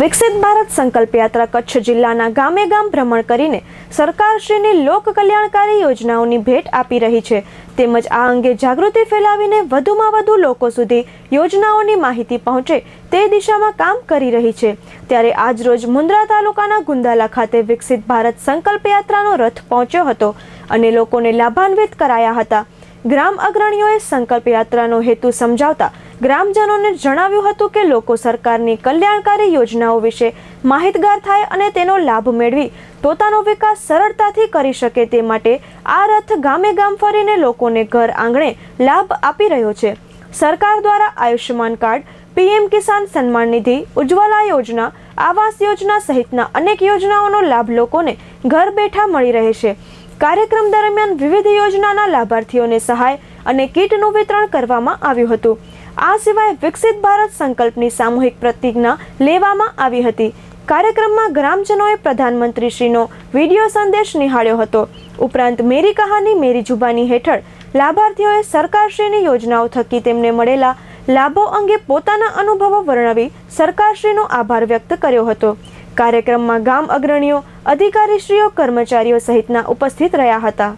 વિકસિત ભારત સંકલ્પ યાત્રા કચ્છ જિલ્લાના ગામે ગામ ભ્રમણ કરીને સરકારશ્રીની લોક કલ્યાણકારી યોજનાઓની ભેટ આપી રહી છે. તેમજ આ અંગે જાગૃતિ ફેલાવીને વધુમાં વધુ લોકો સુધી યોજનાઓની માહિતી પહોંચે તે દિશામાં કામ કરી રહી છે. ત્યારે આજરોજ મુન્દ્રા તાલુકાના ગુંદાલા ખાતે વિકસિત ભારત સંકલ્પ યાત્રાનો રથ પહોંચ્યો હતો અને લોકોને લાભાન્વિત કરાયા હતા. ગ્રામ અગ્રણીઓએ સંકલ્પ યાત્રાનો હેતુ સમજાવતા ગ્રામજનોને જણાવ્યું હતું કે લોકો સરકારની કલ્યાણકારી યોજનાઓ વિશે માહિતગાર થાય અને તેનો લાભ મેળવી પોતાનો વિકાસ સરળતાથી કરી શકે તે માટે આ રથ ગામે ગામ ફરીને લોકોને ઘર આંગણે લાભ આપી રહ્યો છે. સરકાર દ્વારા આયુષ્યમાન કાર્ડ, પીએમ કિસાન સન્માન નિધિ, ઉજ્જવલા યોજના, આવાસ યોજના સહિતના અનેક યોજનાઓનો લાભ લોકોને ઘર બેઠા મળી રહે છે. કાર્યક્રમ દરમિયાન વિવિધ યોજનાના લાભાર્થીઓને સહાય અને કીટનું વિતરણ કરવામાં આવ્યું હતું. આ સિવાય વિકસિત ભારત સંકલ્પની સામૂહિક પ્રતિજ્ઞા લેવામાં આવી હતી. કાર્યક્રમમાં ગ્રામજનોએ પ્રધાનમંત્રીશ્રીનો વીડિયો સંદેશ નિહાળ્યો હતો. ઉપરાંત મેરી કહાની મેરી જુબાની હેઠળ લાભાર્થીઓએ સરકારશ્રીની યોજનાઓ થકી તેમને મળેલા લાભો અંગે પોતાના અનુભવો વર્ણવી સરકારશ્રીનો આભાર વ્યક્ત કર્યો હતો. કાર્યક્રમમાં ગામ અગ્રણીઓ, અધિકારીશ્રીઓ, કર્મચારીઓ સહિતના ઉપસ્થિત રહ્યા હતા.